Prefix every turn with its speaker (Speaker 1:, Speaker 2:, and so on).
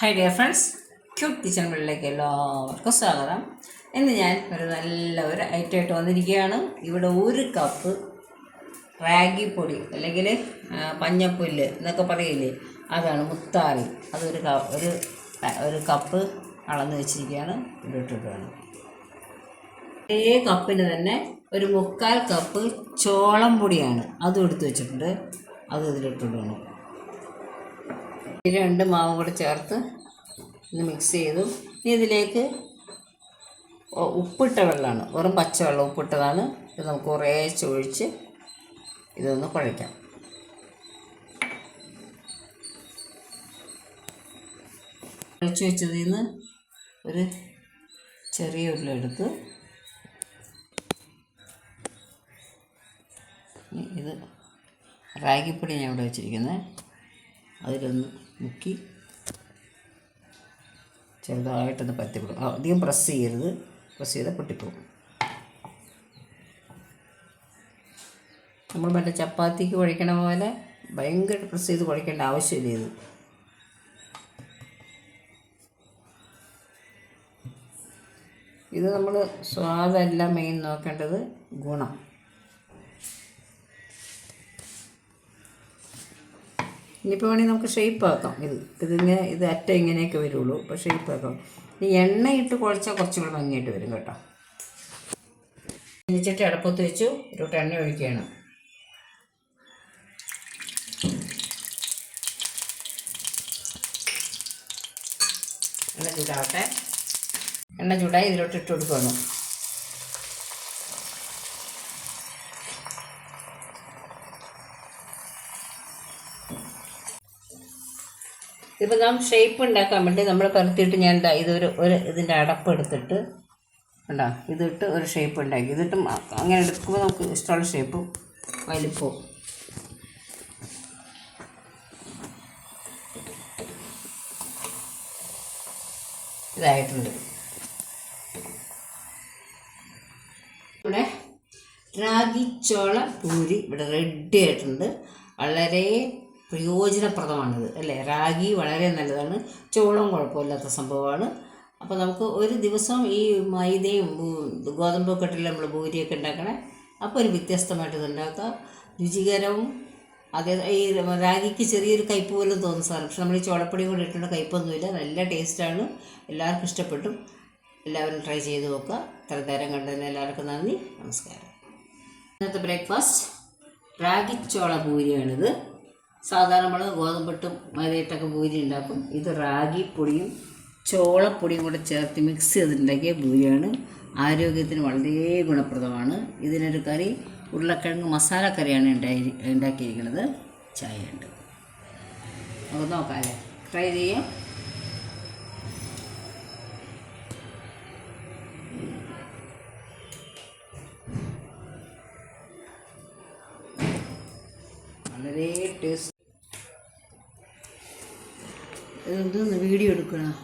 Speaker 1: Hi dear friends cute kitchen വീട്ടിലേക്ക് എല്ലാവർക്കും സ്വാഗതം. ഇന്ന് ഞാൻ ഒരു നല്ല ഒരു ഐറ്റമായിട്ട് വന്നിരിക്കുകയാണ്. ഇവിടെ ഒരു കപ്പ് റാഗി പൊടി അല്ലെങ്കിൽ പഞ്ഞപ്പുല്ല് എന്നൊക്കെ പറയില്ലേ? അതാണ് മുത്താറി. അതൊരു ഒരു ഒരു കപ്പ് അളന്ന് വെച്ചിരിക്കുകയാണ്. ഇവിടെ ഇട്ടിട്ടാണ് ഏ കപ്പിന് തന്നെ ഒരു മുക്കാൽ കപ്പ് ചോളം പൊടിയാണ്. അതും എടുത്ത് വെച്ചിട്ടുണ്ട്. അത് ഇതിലിട്ടിട്ടാണ് ഈ രണ്ട് മാവും കൂടെ ചേർത്ത് ഇത് മിക്സ് ചെയ്തു. ഇനി ഇതിലേക്ക് ഉപ്പിട്ട വെള്ളമാണ്. വെറും പച്ചവെള്ളം ഉപ്പിട്ടതാണ്. ഇത് നമുക്ക് കുറേശ്ശെ ഒഴിച്ച് ഇതൊന്ന് കുഴയ്ക്കാം. കുഴച്ച് വെച്ചതിൽ നിന്ന് ഒരു ചെറിയ ഉരുള എടുത്ത് ഇത് റാഗിപ്പൊടി ഞാൻ ഇവിടെ വെച്ചിരിക്കുന്നത്. അതിലൊന്ന് മുക്കി ചെറുതായിട്ടൊന്ന് പറ്റി കൊടുക്കും. അധികം പ്രസ് ചെയ്യരുത്. പ്രസ് ചെയ്താൽ പൊട്ടിപ്പോകും നമ്മൾ മറ്റേ ചപ്പാത്തിക്ക് കുഴക്കണ പോലെ ഭയങ്കര പ്രസ് ചെയ്ത് കുഴക്കേണ്ട ആവശ്യമില്ല ഇത്. ഇത് നമ്മൾ സ്വാദല്ല മെയിൻ നോക്കേണ്ടത് ഗുണം. ഇനിയിപ്പോൾ വേണമെങ്കിൽ നമുക്ക് ഷേപ്പ് ആക്കാം. ഇത് ഇതിങ്ങനെ ഇത് അറ്റ ഇങ്ങനെയൊക്കെ വരുള്ളൂ. അപ്പോൾ ഷേപ്പ് ആക്കാം. ഇനി എണ്ണയിട്ട് കുഴച്ചാൽ കുറച്ചും കൂടെ ഭംഗിയായിട്ട് വരും കേട്ടോ. ഇനിച്ചിട്ട് അടപ്പത്ത് വെച്ചു. ഒരു എണ്ണ ഒഴിക്കുകയാണ്. എണ്ണ ചൂടാവട്ടെ. എണ്ണ ചൂടായി ഇതിലോട്ട് ഇട്ട് കൊടുക്കണം ഇതിപ്പോൾ നാം ഷേപ്പ് ഉണ്ടാക്കാൻ വേണ്ടി നമ്മൾ പരത്തിയിട്ട് ഞാൻ എന്താ ഇതൊരു ഒരു ഇതിന്റെ അടപ്പ് എടുത്തിട്ട് കണ്ടോ ഇതിട്ട് ഒരു ഷേപ്പ് ഉണ്ടാക്കി. ഇതിട്ട് അങ്ങനെ എടുക്കുമ്പോൾ നമുക്ക് ഇഷ്ടമുള്ള ഷേപ്പും വലിപ്പവും ഇതായിട്ടുണ്ട്. ഇവിടെ രാഗിച്ചോള പൂരി ഇവിടെ റെഡി ആയിട്ടുണ്ട്. വളരെ പ്രയോജനപ്രദമാണിത് അല്ലേ? റാഗി വളരെ നല്ലതാണ്. ചോളം കുഴപ്പമില്ലാത്ത സംഭവമാണ്. അപ്പോൾ നമുക്ക് ഒരു ദിവസം ഈ മൈദയും ഗോതമ്പൊക്കെ ഇട്ടില്ല നമ്മൾ ഭൂരിയൊക്കെ ഉണ്ടാക്കണേ അപ്പോൾ ഒരു വ്യത്യസ്തമായിട്ട് ഇത് ഉണ്ടാക്കാം. രുചികരവും അതേ ഈ റാഗിക്ക് ചെറിയൊരു കയ്പ് പോലും തോന്നും സാർ. പക്ഷെ നമ്മൾ ഈ ചോളപ്പൊടി കൂടി ഇട്ടിട്ട് കയ്പൊന്നുമില്ല. നല്ല ടേസ്റ്റാണ്. എല്ലാവർക്കും ഇഷ്ടപ്പെട്ടു. എല്ലാവരും ട്രൈ ചെയ്ത് നോക്കുക. ഇത്ര നേരം കണ്ടതിന് എല്ലാവർക്കും നന്ദി. നമസ്കാരം. ഇന്നത്തെ ബ്രേക്ക്ഫാസ്റ്റ് റാഗി ചോള പൂരിയാണിത് സാധാരണ നമ്മൾ ഗോതമ്പിട്ടും മൈദയിട്ടൊക്കെ പൂരി ഉണ്ടാക്കും ഇത് റാഗി പൊടിയും ചോളപ്പൊടിയും കൂടെ ചേർത്ത് മിക്സ് ചെയ്തിട്ടുണ്ടാക്കിയ പൂരിയാണ് ആരോഗ്യത്തിന് വളരെ ഗുണപ്രദമാണ്. ഇതിനൊരു കറി ഉരുളക്കിഴങ്ങ് മസാലക്കറിയാണ് ഉണ്ടായി ഉണ്ടാക്കിയിരിക്കുന്നത്. ചായ ഉണ്ട്. നമുക്ക് നോക്കാം അല്ലേ? ട്രൈ ചെയ്യാം. വളരെ ടേസ്റ്റ് ഇതൊന്ന് വീഡിയോ എടുക്കണം?